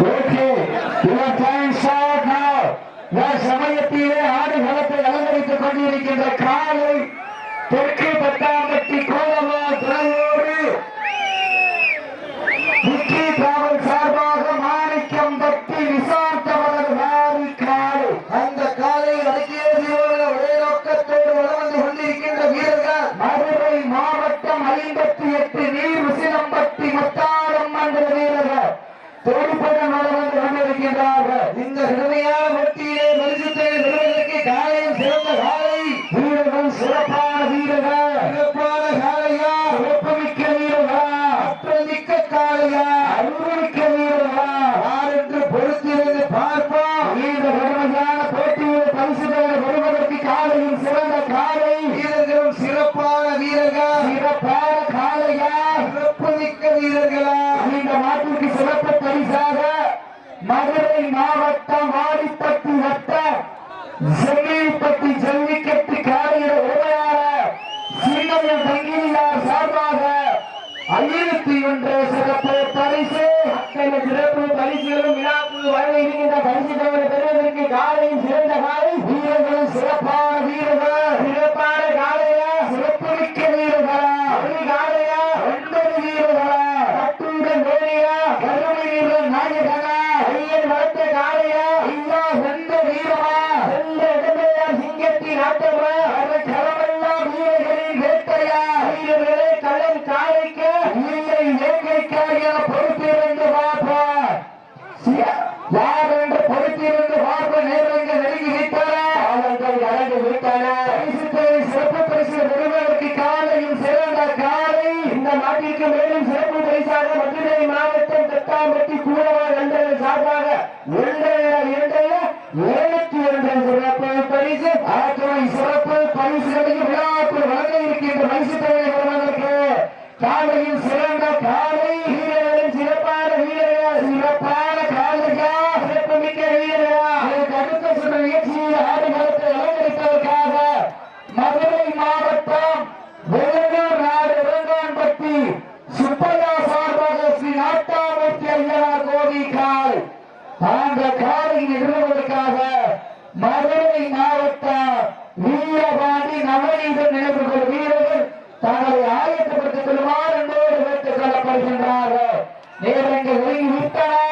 देखिए ಇವತ್ತೇನ್ ಶಾಟ್ ನಾವು ನಾ ಸಮಯ ತೀರೆ ಹಾಡಿ ಹೊಲತೆ ಎಲ್ಲರಿಗೂ ಕೊಂಡಿರಿಕೆಂದ್ರೆ ಕಾಲು ತೆರಕೆ ಬತ್ತಾಗಟ್ಟಿ ಕೋ பாண்டியன் சங்கிலியார் சார்பாக ஐநூத்தி ஒன்று சிறப்பு பரிசு அத்தனை சிறப்பு பரிசுகளும் விழாக்கு வழங்க இருக்கின்ற பரிசு பெறுவதற்கு காலை சிறந்த காலை வீரர்களும் சிறப்பாக அவர்களுக்கு மேலும் சிறப்பு பரிசாக மதுரை மாவட்டம் தட்டாம்பட்டி கூடவார் நண்பர்கள் சார்பாக ಬಿಟ್ಟಳ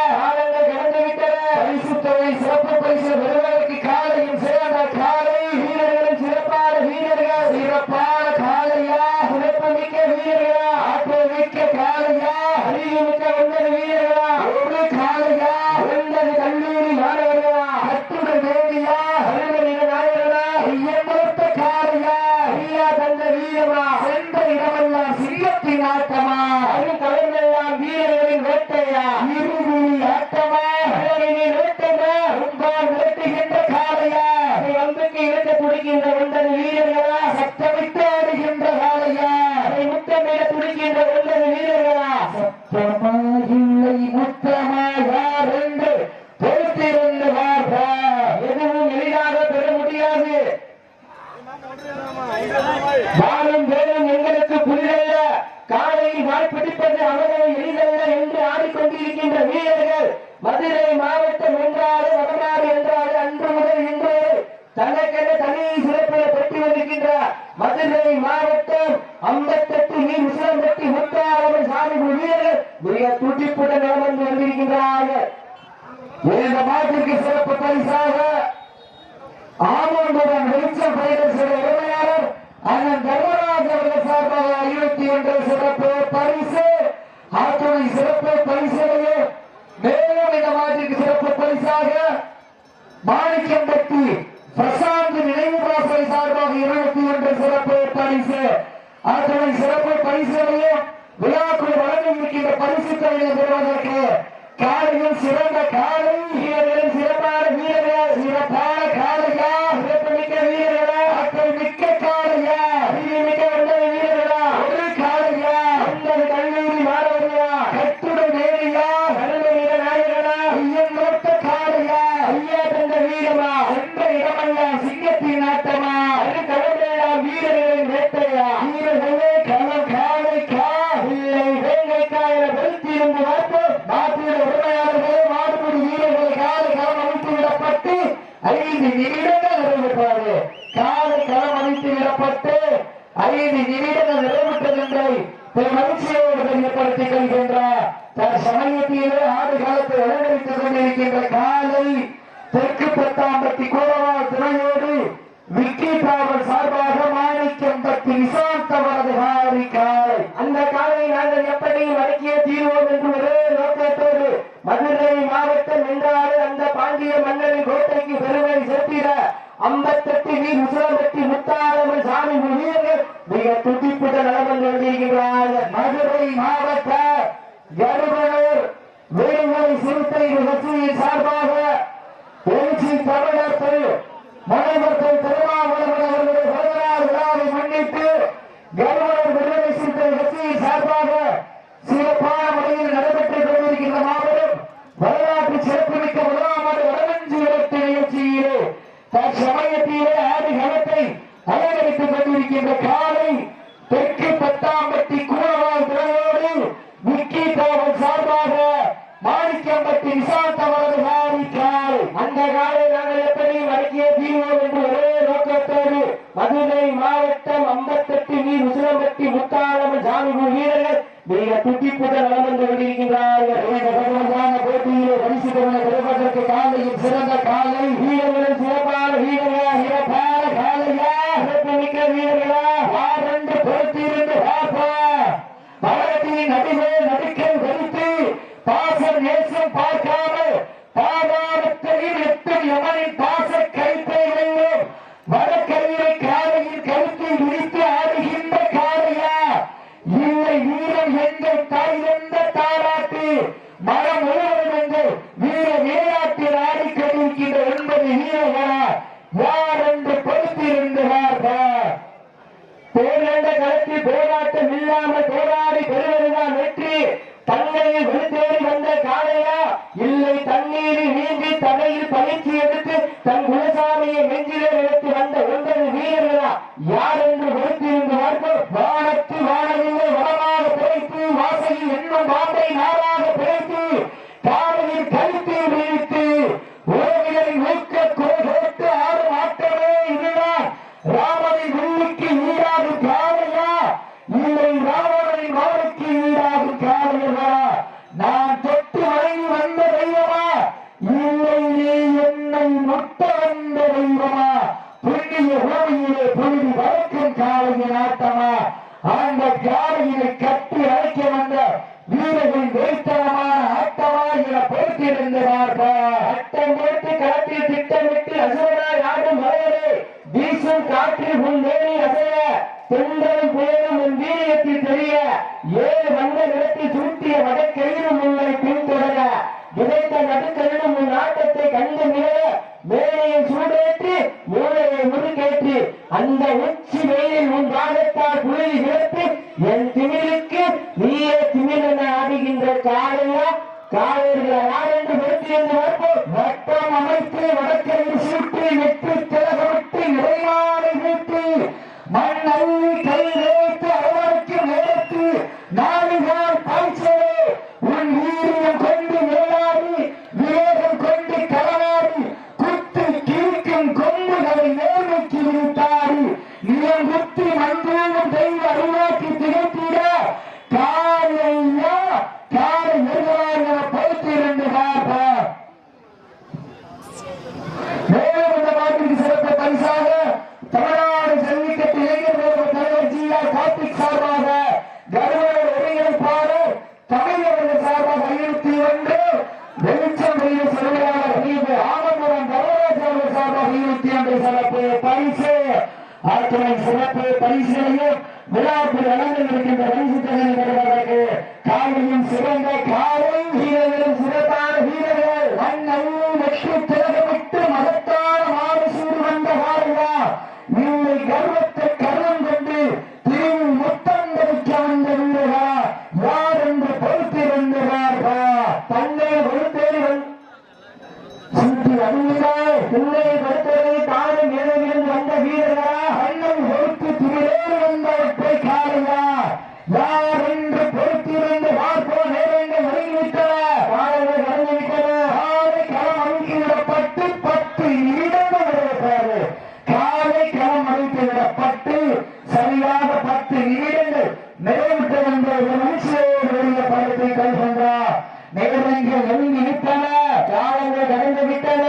Thank you. இருபத்தி ஒன்று சிறப்பு பரிசு. ஆற்றுணை சிறப்பு தெற்கு பட்டாம்பட்டி கோவா திரையோடு விக்கி டிராவல் சார்பாக மாணிக்கம்பட்டி நிசாந்த் அவரது காலை காலை. அந்த காலை நாங்கள் எப்படி வடக்கிய தீர்வோம் என்று ஒரே நோக்கத்தோடு மதுரை மாவட்டம் என்றாலே அந்த பாண்டிய மன்னரின் கோட்டைக்கு பெருமை சேர்த்திட அம்பத்தெட்டு வீர் உசுரம்பட்டி முத்தாரவன் சாமி முனியர்கள் மிக துடிப்புடன் நடந்து கொண்டிருக்கிறார்கள். மதுரை மாவட்ட கருவனூர் வேலை சிறுத்தை சார்பாக இந்த காலை தெற்கு பட்டாம்பட்டி கூடவாய் திறனோடு விக்கி தேவன் சார்பாக மாணிக்கம்பட்டி விசாந்த் அவரது காலை கால் அந்த காலை நாங்கள் எப்படி வழங்கிய தீர்வோம் என்று ஒரே நோக்கத்தோடு மதுரை மாவட்டம் ஐம்பத்தெட்டு நீர் உசிலம்பட்டி முத்தாளம் சாமி வீரர்கள் மிக துட்டிப்புடன் நடந்து கொண்டிருக்கின்றார்கள். போட்டியிலே பரிசு பெறுவதற்கு காலையில் சிறந்த காலை வீரர்களும் சிறப்பான மண்ண நிறத்தை சுருட்டிய வடக்கையிலும் உங்களை பின்தொடர விதைத்த நடுக்கலிலும் உன் ஆட்டத்தை கண்டு நிற மேலையை சூடேற்றி மூளையை முறுக்கேற்றி அந்த உச்சி வெயிலில் உன் பாகத்தால் குளிர் ஆணையும் சிறந்த காவல் வீரர்களும் கை சென்றார் நெருங்கி நெருங்கி விட்டன காலங்கள் கடந்து விட்டன.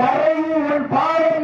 தரையில் உன் பாதம்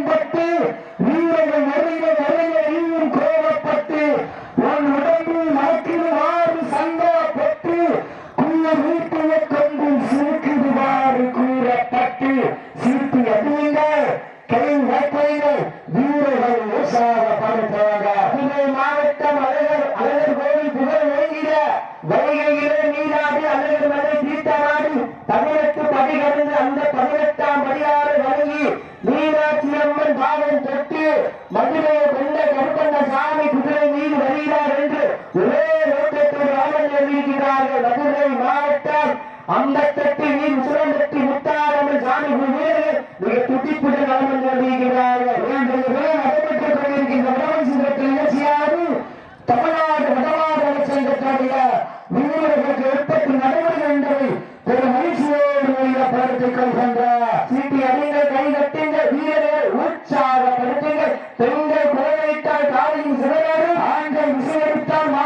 துடிப்புடன் ராமன் எழுதியிருக்கிறார்கள்